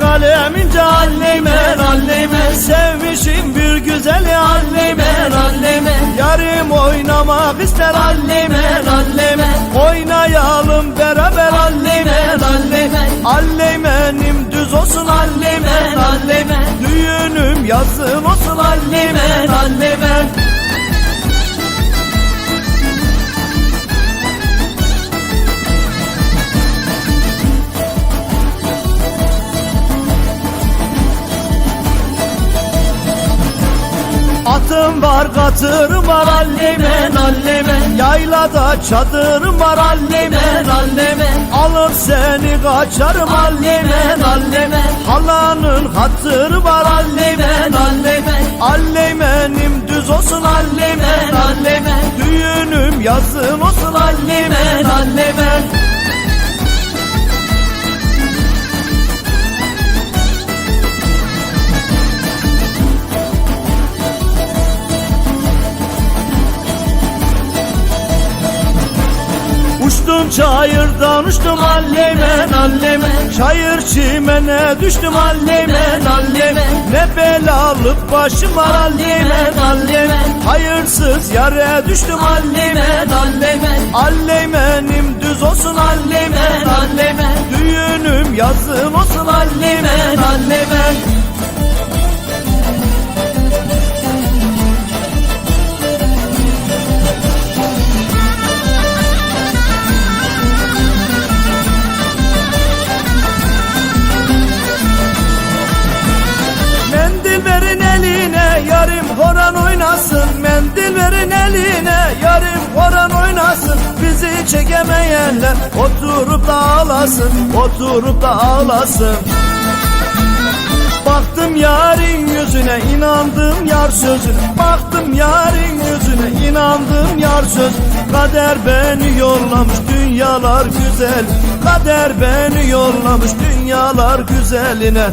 kalem ince alleymen alleymen Sevmişim bir güzeli alleymen alleymen Yarım oynamak ister alleymen alleymen Oynayalım beraber alleymen alleymen Alleymenim düz olsun alleymen alleymen Düğünüm yazın olsun alleymen alleymen Atım var katırım var allemen allemen Yaylada çadırım var allemen allemen Alır seni kaçarım allemen allemen Halanın hatırı var allemen allemen Allemenim düz olsun allemen allemen Düğünüm yazın olsun allemen allemen çayırdan uçtum alleymen alleymen Çayır çimene düştüm alleymen alleymen Ne belalık başım var alleymen alleymen Hayırsız yere düştüm alleymen alleymen Alleymenim düz olsun alleymen alleymen Düğünüm yazın olsun alleymen alleymen eline yarım horan oynasın Bizi çekemeyenler oturup da ağlasın Oturup da ağlasın. Baktım yarın yüzüne inandım yar sözüne. Baktım yarın yüzüne inandım yar söz Kader beni yollamış dünyalar güzel. Kader beni yollamış dünyalar güzeline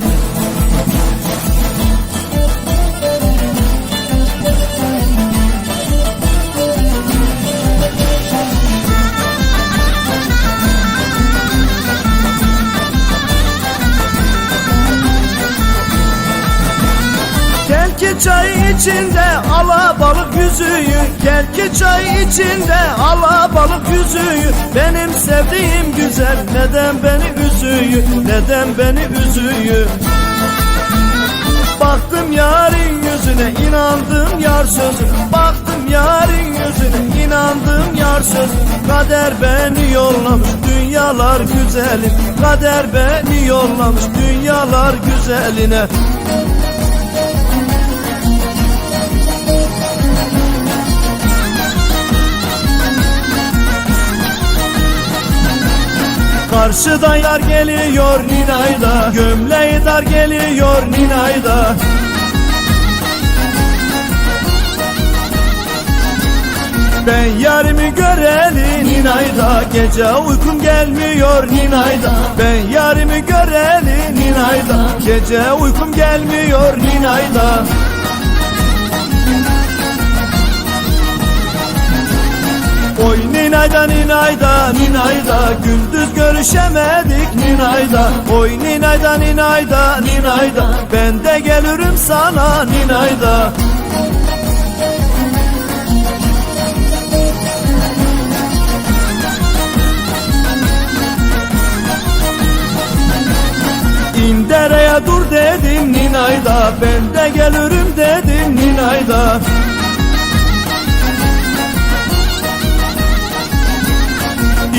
çay içinde alabalık yüzüğü. Gel ki çay içinde alabalık yüzüğü. Benim sevdiğim güzel neden beni üzüyü Neden beni üzüyü Baktım yarın yüzüne inandım yar sözüne Baktım yarın yüzüne inandım yar söz Kader beni yollamış dünyalar güzelim. Kader beni yollamış dünyalar güzeline Karşıdan yar geliyor Ninayda. Gömleği dar geliyor Ninayda. Ben yarimi göreli Ninayda. Gece uykum gelmiyor Ninayda. Ben yarimi göreli Ninayda. Gece uykum gelmiyor Ninayda Oy ninayda ninayda ninayda Gündüz görüşemedik ninayda. Oy ninayda ninayda ninayda Ben de gelirim sana ninayda. İndereye dur dedim ninayda. Ben de gelirim dedim ninayda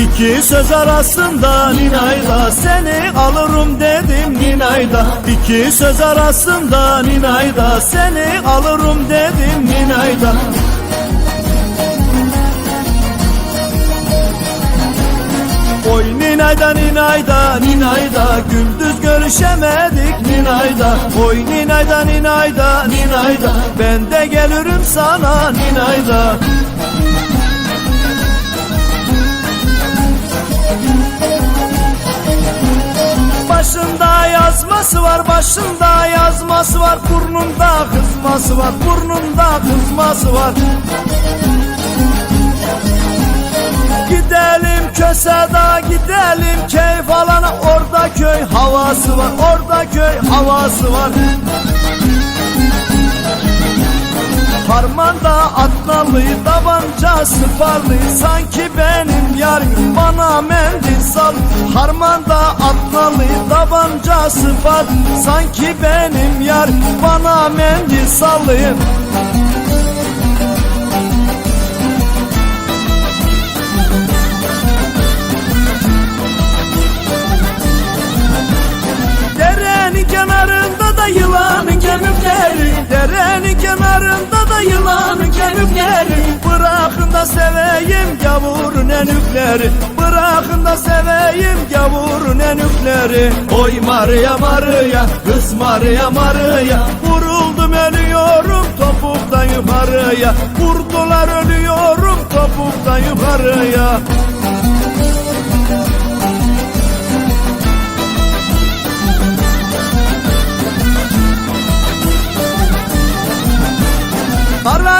İki söz arasında Ninayda seni alırım dedim Ninayda İki söz arasında Ninayda seni alırım dedim Ninayda Oy Ninayda Ninayda Ninayda Gündüz görüşemedik Ninayda. Oy Ninayda Ninayda Ninayda Ben de gelirim sana Ninayda Başında yazması var, başında yazması var. Burnunda kızması var, burnunda kızması var. Gidelim köseda, gidelim keyif alana. Orada köy havası var Orada köy havası var Harmanda atnalı tabancası farlı Sanki benim yarim bana mendil sal. Harmanda atnalı tabancası farlı Sanki benim yarim bana mendil sallayın Derenin kenarında da yılanın kemikleri. Bırakın da seveyim gavurun enükleri Bırakın da seveyim gavurun enükleri Oy Maria Maria, kız Maria Maria. Vuruldum ölüyorum topuktan yukarıya. Vurdular ölüyorum topuktan yukarıya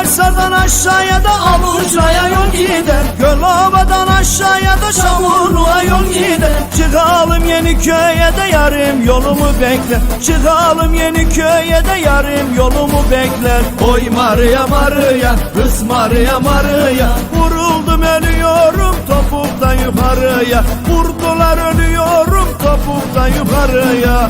Kararsa'dan aşağıya da Avuçra'ya yol gider. Gölova'dan aşağıya da Çamurluğa yol gider. Çıkalım yeni köye de yarım yolumu bekler. Çıkalım yeni köye de yarım yolumu bekler. Oy Maria Maria, kız Maria Maria Vuruldum ölüyorum topuktan yukarıya. Vurdular ölüyorum topuktan yukarıya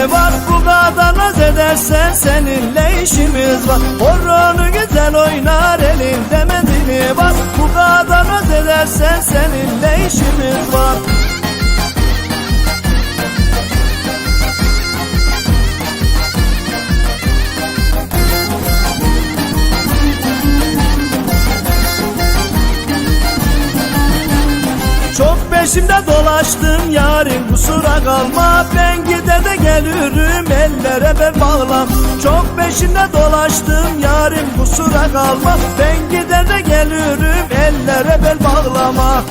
mendili var Bu kadar naz edersen seninle işimiz var. Oranı güzel oynar elinde mendili var. Bu kadar naz edersen seninle işimiz var. Çok peşimde dolaştım yarim kusura kalma Ben gider de gelirim ellere ben bağlam Çok peşimde dolaştım yarim kusura kalma Ben gider de gelirim ellere bel bağlama.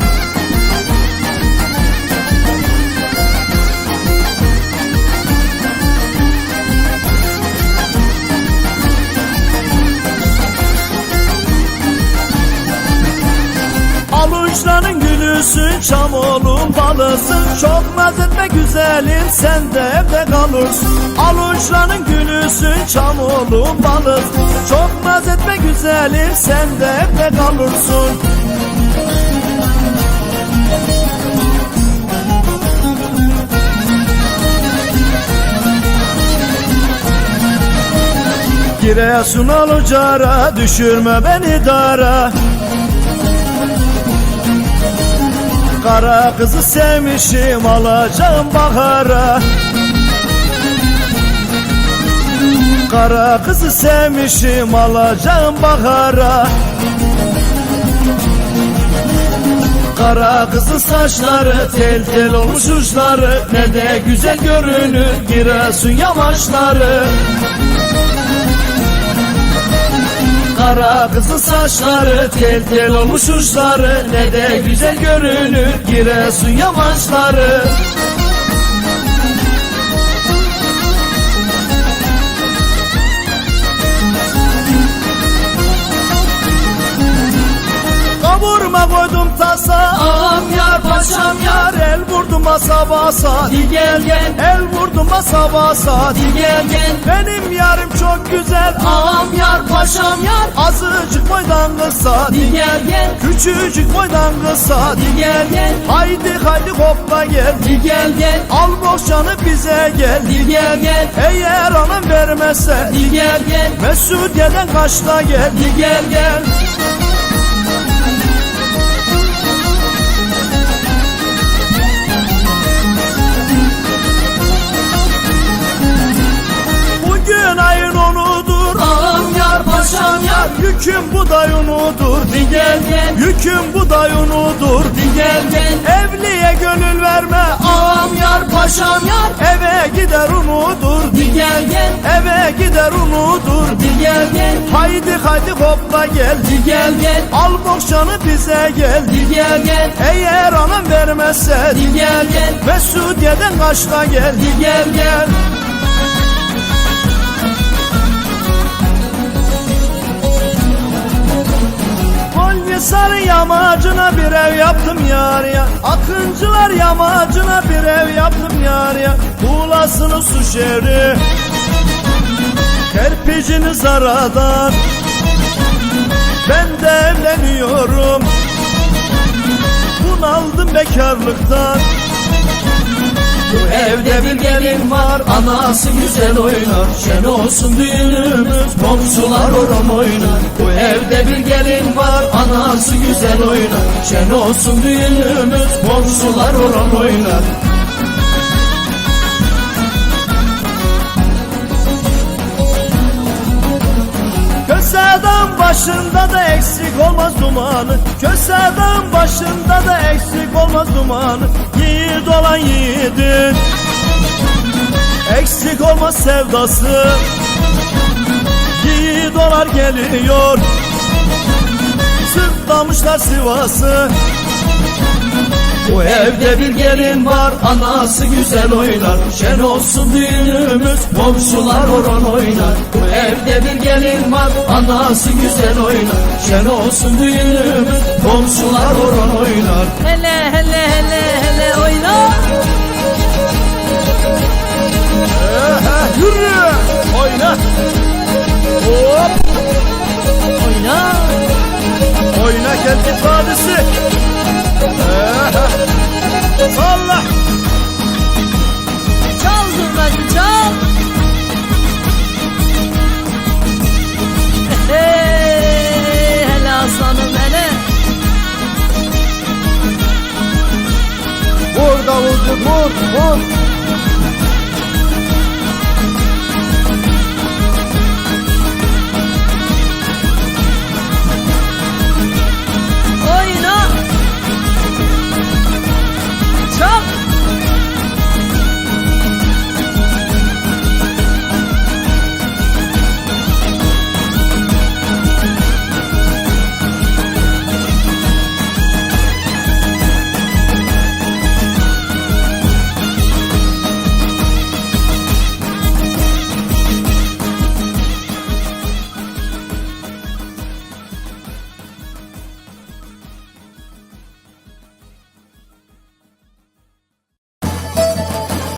Aluçların gülüsün çam oğlum balısın. Çok naz etme güzelim sen de evde kalırsın. Aluçların gülüsün çam oğlum balısın. Çok naz etme güzelim sen de evde kalırsın. Giresun alucara düşürme beni dara Kara kızı sevmişim alacağım bahara. Kara kızı sevmişim alacağım bahara. Kara kızı saçları tel tel olmuş uçları Ne de güzel görünür Giresun yamaçları Kara kızı saçları tel tel olmuş uçları Ne de güzel görünür Giresun yamaçları. Kavurma koydum tasa Ağam yar paşam yar. El vurdum basa basa gel gel, El vurdum basa basa gel gel. Benim yarım çok güzel. Ağam yar, paşam yar. Azıcık boydan kısa gel gel, Küçücük boydan kısa gel gel. Haydi haydi hopla gel. Gel gel, Al boşanı bize gel. Di gel gel. Eğer anam vermezse. Gel gel, Mesudiye'den kaçta gel. Gel gel. Yunudur Di gel Yüküm bu da yunudur Di gel Evliye gönül verme. Ağam yar paşam yar. Eve gider unudur Di gel Eve gider unudur Di gel Haydi haydi hopla gel. Di gel Al bohçanı bize gel. Di gel Eğer anam vermezse Di gel Mesudiye'den kaçla gel. Di gel gel Kolyesar yamacına bir ev yaptım yar ya? Akıncılar yamacına bir ev yaptım yar ya. Tuğlasını su şehri Kerpicini zaradan. Ben de evleniyorum. Bunaldım bekarlıktan Bu evde bir gelin var Anası güzel oynar. Şen olsun düğünümüz Komşular oram oynar. Bu evde bir gelin var Anası güzel oynar. Şen olsun düğünümüz Komşular oram oynar Kösedan başında da eksik olmaz dumanı. Kösedan başında da eksik olmaz dumanı. Yiğit olan yiğidin. Eksik olmaz sevdası. Yiğit olar geliyor. Sırtlamışlar Sivas'ı Bu evde bir gelin var Anası güzel oynar. Şen olsun düğünümüz Komşular oran oynar. Bu evde bir gelin var Anası güzel oynar. Şen olsun düğünümüz Komşular oran oynar. Hele hele hele hele oyna. Ehe, Yürü. Oyna. Hop. Oyna. Oyna Salla. Çal zurnacım çal. Hey, hele aslanım hele. Vur vur vur.